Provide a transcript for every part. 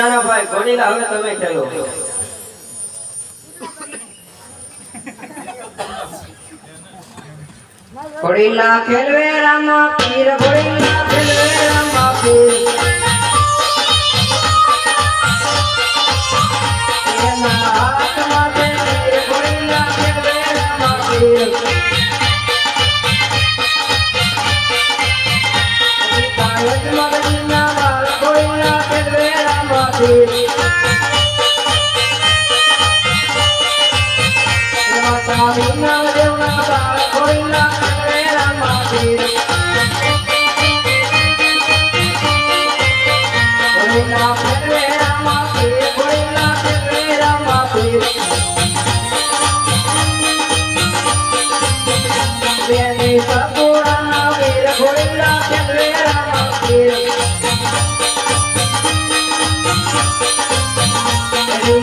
નાના ભાઈ ઘોડીલા હવે તમે ખેલો. ઘોડીલા ખેલવે રામા પીર, ઘોડીલા ખેલવે રામા પીર. Thank હાથમાં રામા એમાં સ્વામીના દેવના બાળ, ઘોડીલા ખેલવે રામા પીર ઘોડીલા ખેલવે રામા પીર, ઘોડીલા ખેલવે રામા પીર બેની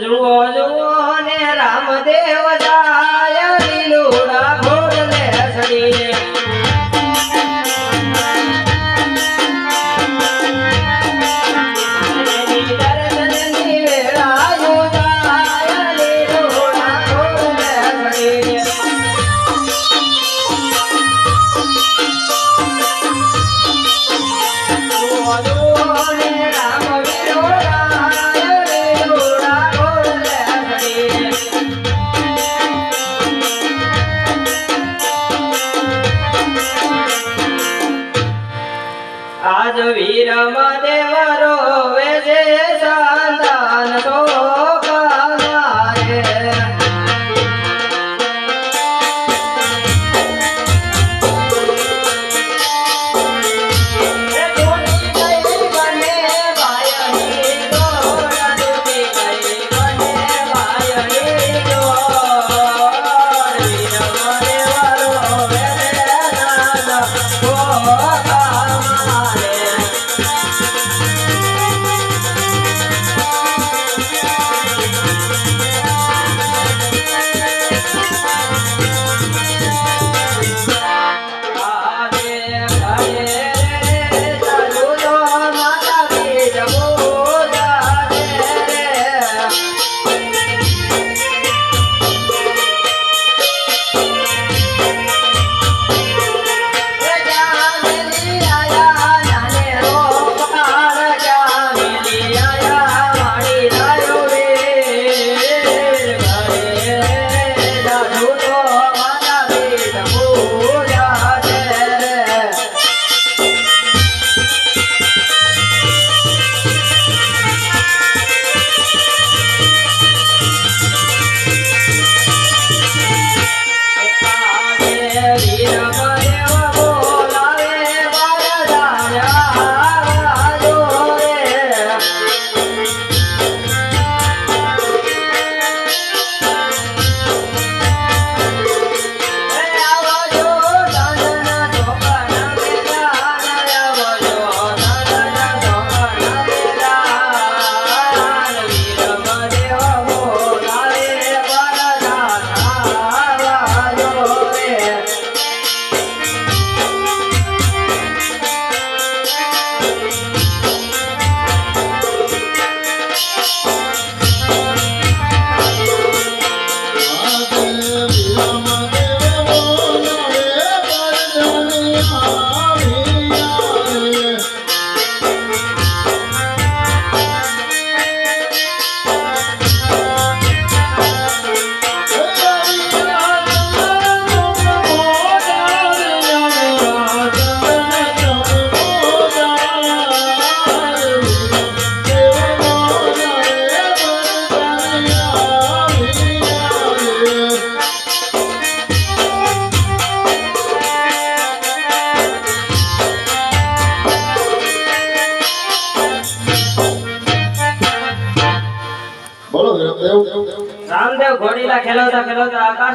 જુઓ જુઓ ને રામદેવ જાય આજ વીરમ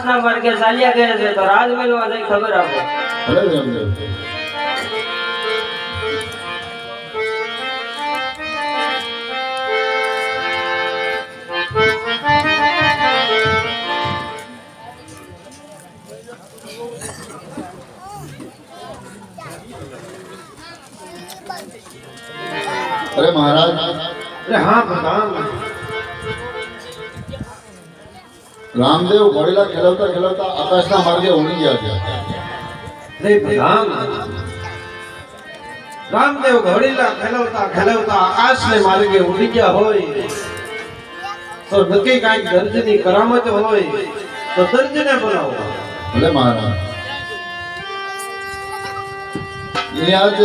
ખેલવતા આકાશના માર્ગે ચાલ્યા ગયા છે તો રાજમહેલમાં જઈ ખબર આપો ભલે રામદેવ અરે મહારાજ અરે હા પ્રધાન રામદેવ ઘોડેલા ખેલવતા ખેલવતા આકાશના માર્ગે ઉડી ગયા છે. રે રામદેવ ઘોડીલા ખેલવતા ખેલવતા આકાશને માર્ગે ઉડી ગયા હોય. તો નક્કી કાંઈક દર્જની કરામત હોય તો દર્જને બોલાવો. ભલે મહારાજ. યાદ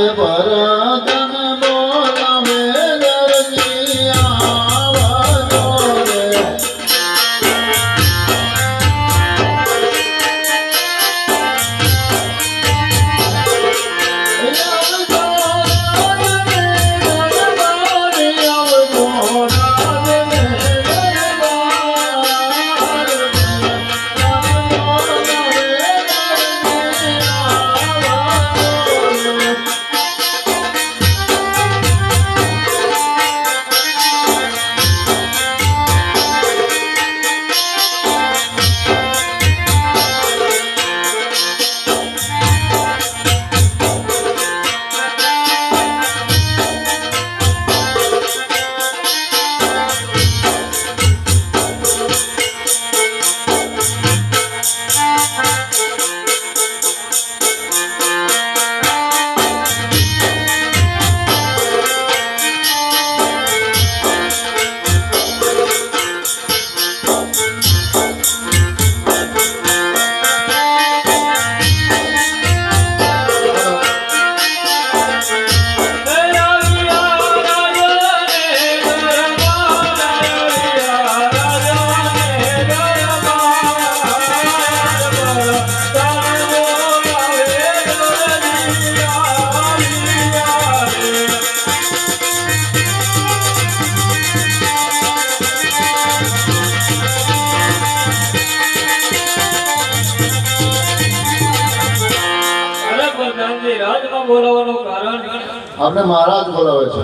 આપણે મહારાજ બોલાવે છે.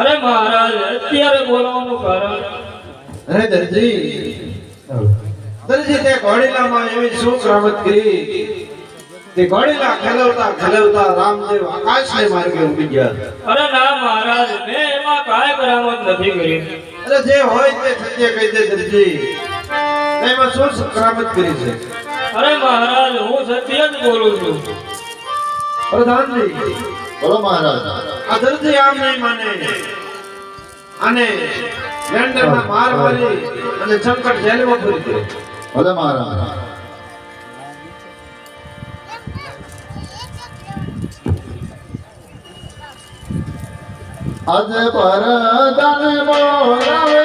અરે મહારાજ અત્યારે બોલાવવાનું કારણ? અરે દરજી દરજી તે ઘોડીલામાં એવી શું કરામત કરી તે ઘોડીલા ખેલવતા ખેલવતા રામદેવ આકાશને માર્ગે ઉડી ગયા. અરે ના મહારાજ મે એમાં કાંઈ કરામત નથી કરી. અરે જે હોય તે સત્ય કહી દે દરજી. એમાં શું કરામત કરી છે? અરે મહારાજ હું સત્ય જ બોલું છું. પ્રધાનજી બોલો મહારાજ. દરજી આમ નહીં માને. અને લેન્ડરના માર મારી અને સંકટ જેલમાં પૂરી ગયો. ભલે મહારાજ. આજે પરતન બોલાવે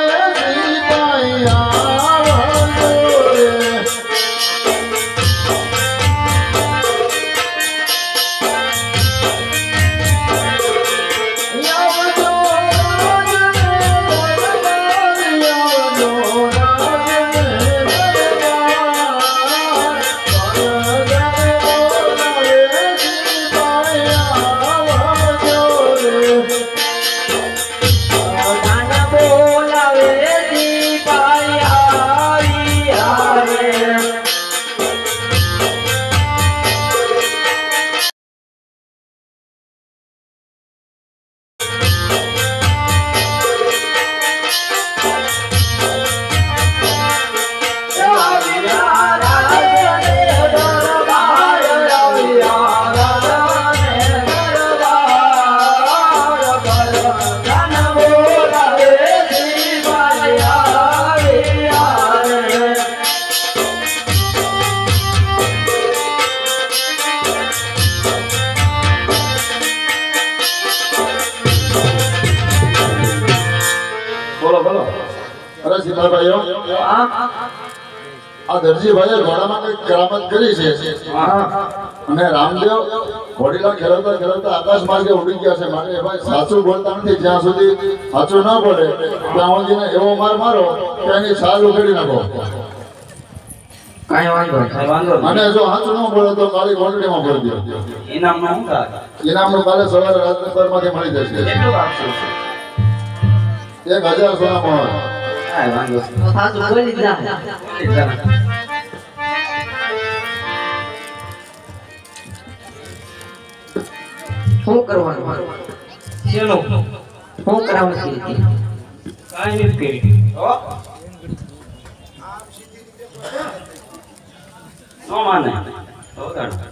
આ દરજીભાઈએ ઘોડામાં કંઈક કરામત કરી છે. અને રામદેવ ઘોડીલા ખેલવતા ખેલવતા આકાશ માર્ગે ઉડી ગયા છે. માટે ભાઈ સાચું બોલતા નથી. જ્યાં સુધી સાચું ના બોલે ત્યાં સુધીને એવો માર મારો કે એની છાલ ઉખેડી નાખો. કાંઈ વાંધો નહીં. કઈ વાંધો અને જો સાચું ન બોલે તો કાળી ઘોંટડીમાં ભરી દો. ઇનામનું શું થાય ઇનામનું કાલે સવારે રાજનગરમાંથી મળી જશે કેટલું આપશો એક હજાર સોના પણ. વાંધો સાચું બોલી જ શું કરવાનું શેનું શું કરાવવાનું છે? કાંઈ નથી કર્યું હો? નો માને Thank કાઢો.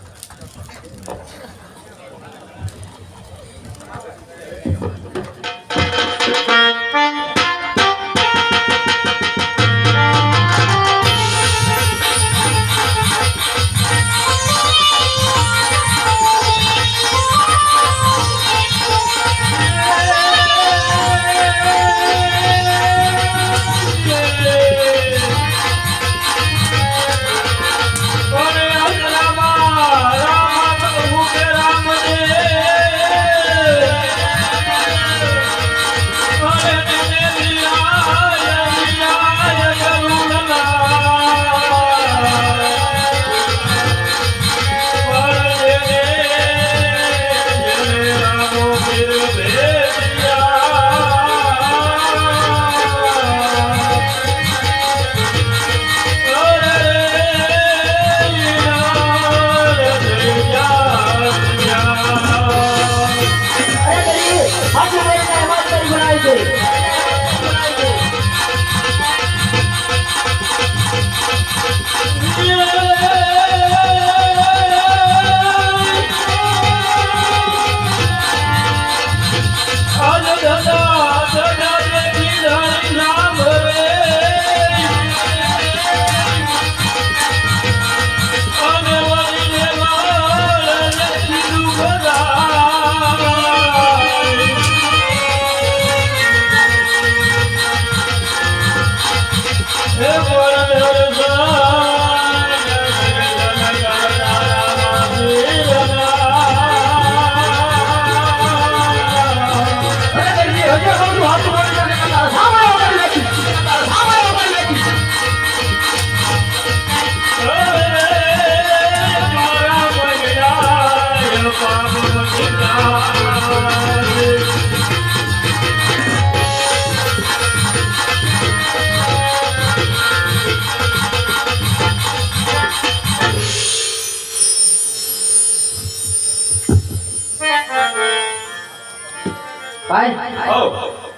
ભાઈ?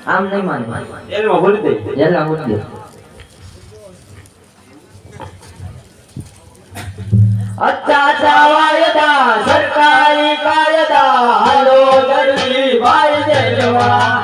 આમ નહીં માને ભૂલી દે. અચ્છા વાયદા સરકારી કાયદા હાલો ગરવી ભાઈ દેવા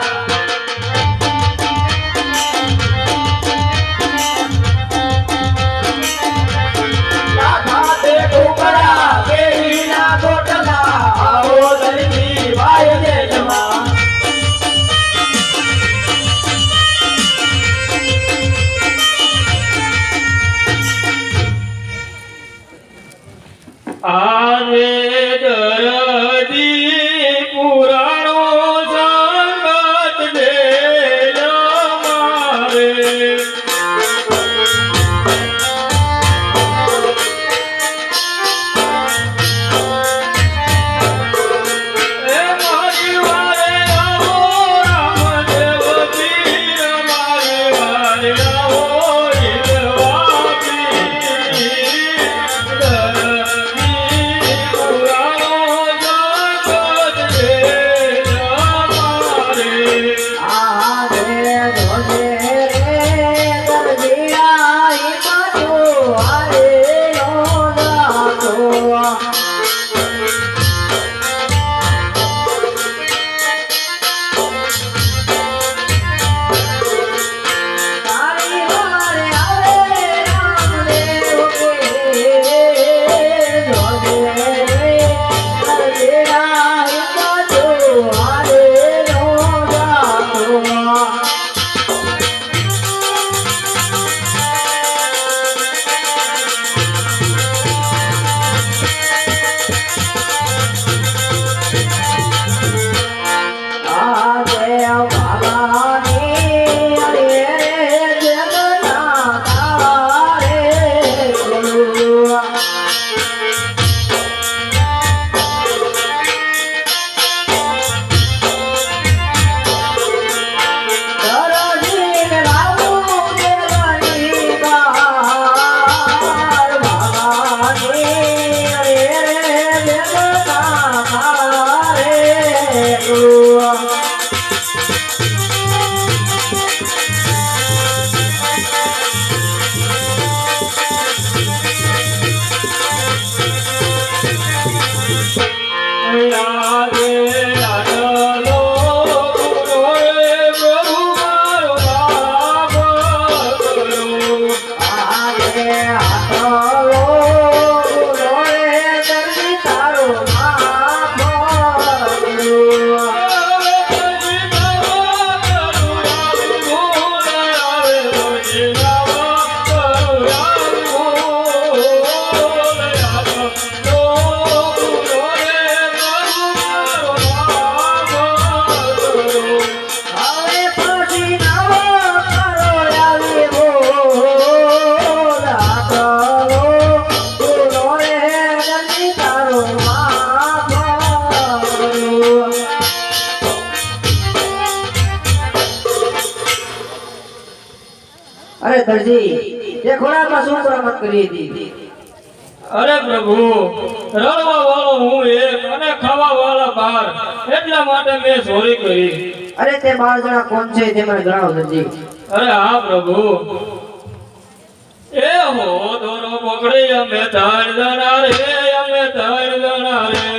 અરે દરજી તે ખોરાકમાં શું કરામત કરી હતી? અરે પ્રભુ રડવા વાળો હું એક અને ખાવા વાળા બાર એટલા માટે મેં ચોરી કરી. અરે તે બાર જણા કોણ છે તે મને જણાવો દરજી. અરે હા પ્રભુ. એ હો દોરો પકડી અમે ધાર જણા રે અમે ધાર જણા રે.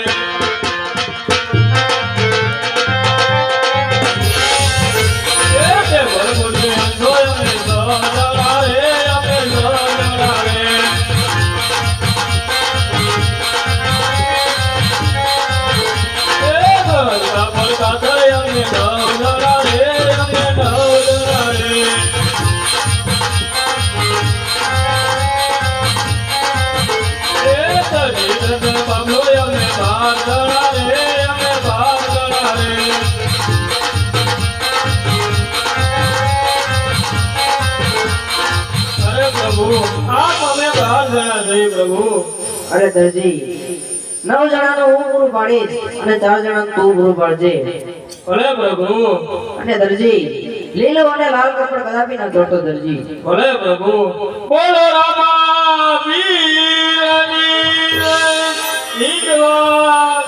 અરે દરજી નવ જણાનું હું પૂરું પાડીશ અને ચાર જણાનું તું પૂરું પાડજે. અને દરજી લીલો અને લાલ કપડ કદાપી ના જોતો દરજી. ભલે પ્રભુ. બોલો રામા વીરની જય. ઈંડવા